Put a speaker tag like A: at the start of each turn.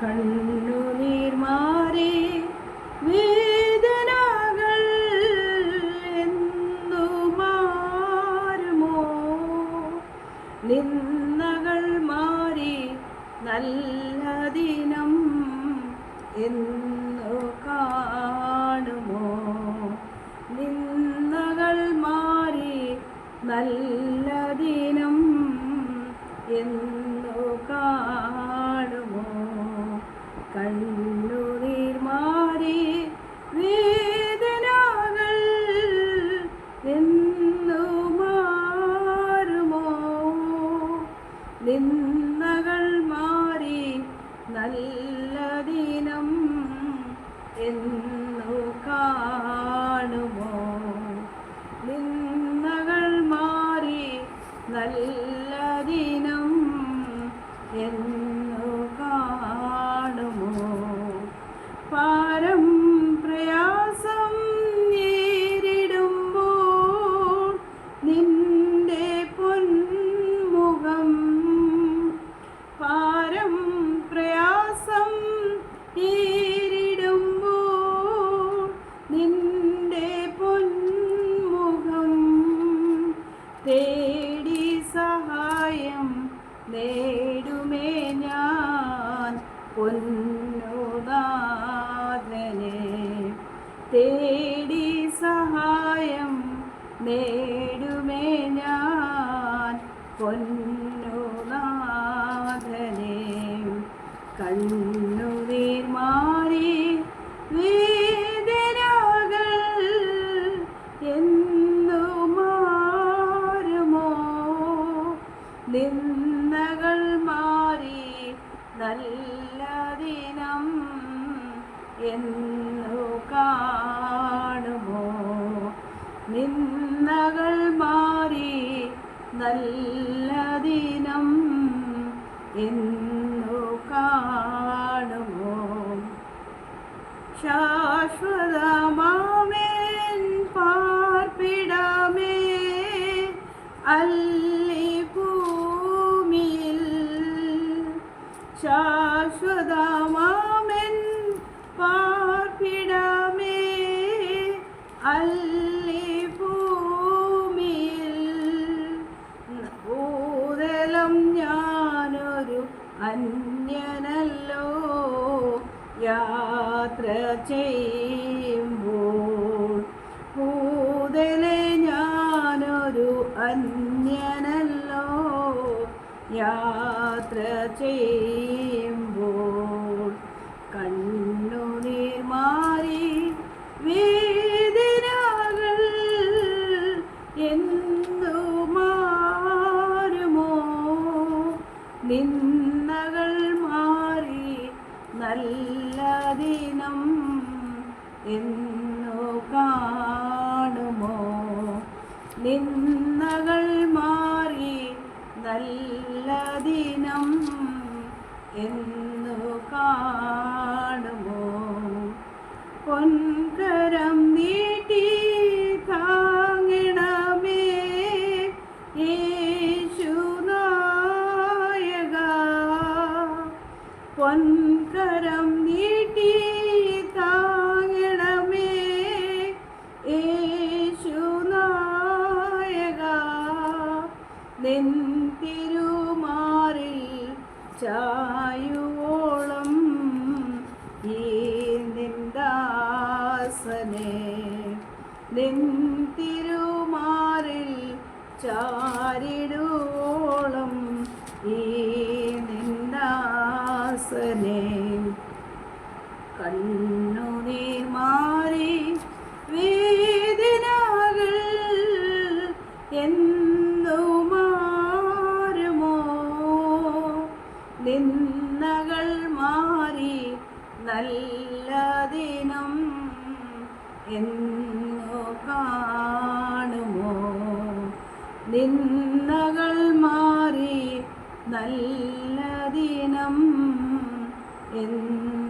A: കണ്ണുനീർ മാറി വേദനകൾ എന്നു മാറുമോ നിന്നകൾ മാറി നല്ല ദിനം എന്നു കാണുമോ? നിന്നകൾ മാറി നല്ല ദിനം എന്നു നല്ല ദിനം എന്നു പൊന്നുനാഥനെ തേടി സഹായം നേടുമേ ഞാൻ. പൊന്നുനാഥനെ കണ്ണുനീർ എന്നു കാണുമോ? നിന്നകൾ മാറി നല്ല ദിനം എന്നു കാണുമോ? ശാശ്വതമാമേൻ പാർപ്പിടമേ അല്ലി ഭൂമിയിൽ ശാശ്വതമാമൻ അന്യനല്ലോ യാത്ര ചെയ്യുമ്പോൾ കൂതലെ ഞാനൊരു അന്യനല്ലോ യാത്ര ചെയ്യുമ്പോൾ കണ്ണുനീർ മാറി വേദനകൾ എന്നു മാറുമോ? നിന്നകൾ എന്നു കാണുമോ? നിന്നകൾ മാറി നല്ല ദിനം എന്നു തിരുമാറിൽ ചായുവോളം ഈ നിന്ദാസനെ നിൻ തിരുമാറിൽ ചാരിടുവോളം ഈ നിന്ദാസനെ കണ്ണുനീർ മാറി വേദനകൾ എന്നു ദിനം എന്നു കാണുമോ? നിന്നകൾ മാറി നല്ല ദിനം എന്നു